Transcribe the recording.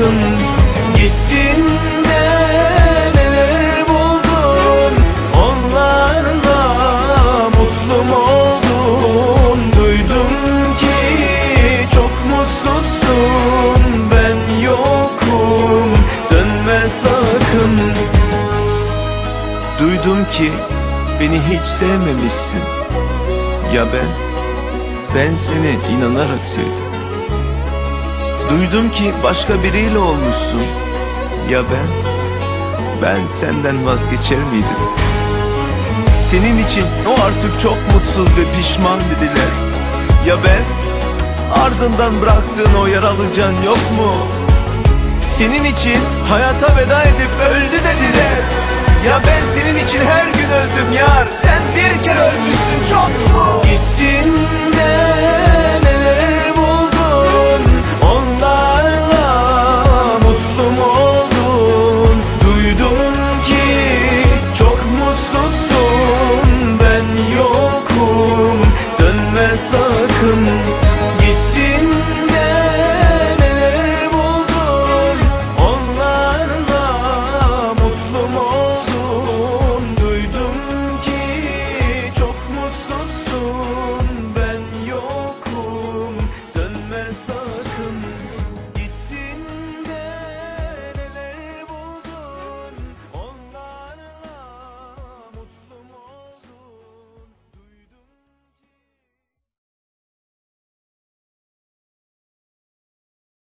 sakın Gittin de neler buldun? Onlarla mutlu mu Duydum ki çok mutsuzsun. Ben yokum. Dönme sakın. Duydum ki beni hiç sevmemişsin. Ya ben? Ben seni inanarak sevdim Duydum ki başka biriyle olmuşsun Ya ben? Ben senden vazgeçer miydim? Senin için o artık çok mutsuz ve pişman dediler Ya ben? Ardından bıraktığın o yaralı can yok mu? Senin için hayata veda edip öldü dediler Ya ben senin için her gün öldüm yar Sen bir kere ölmüşsün çok mu? Gittin sakın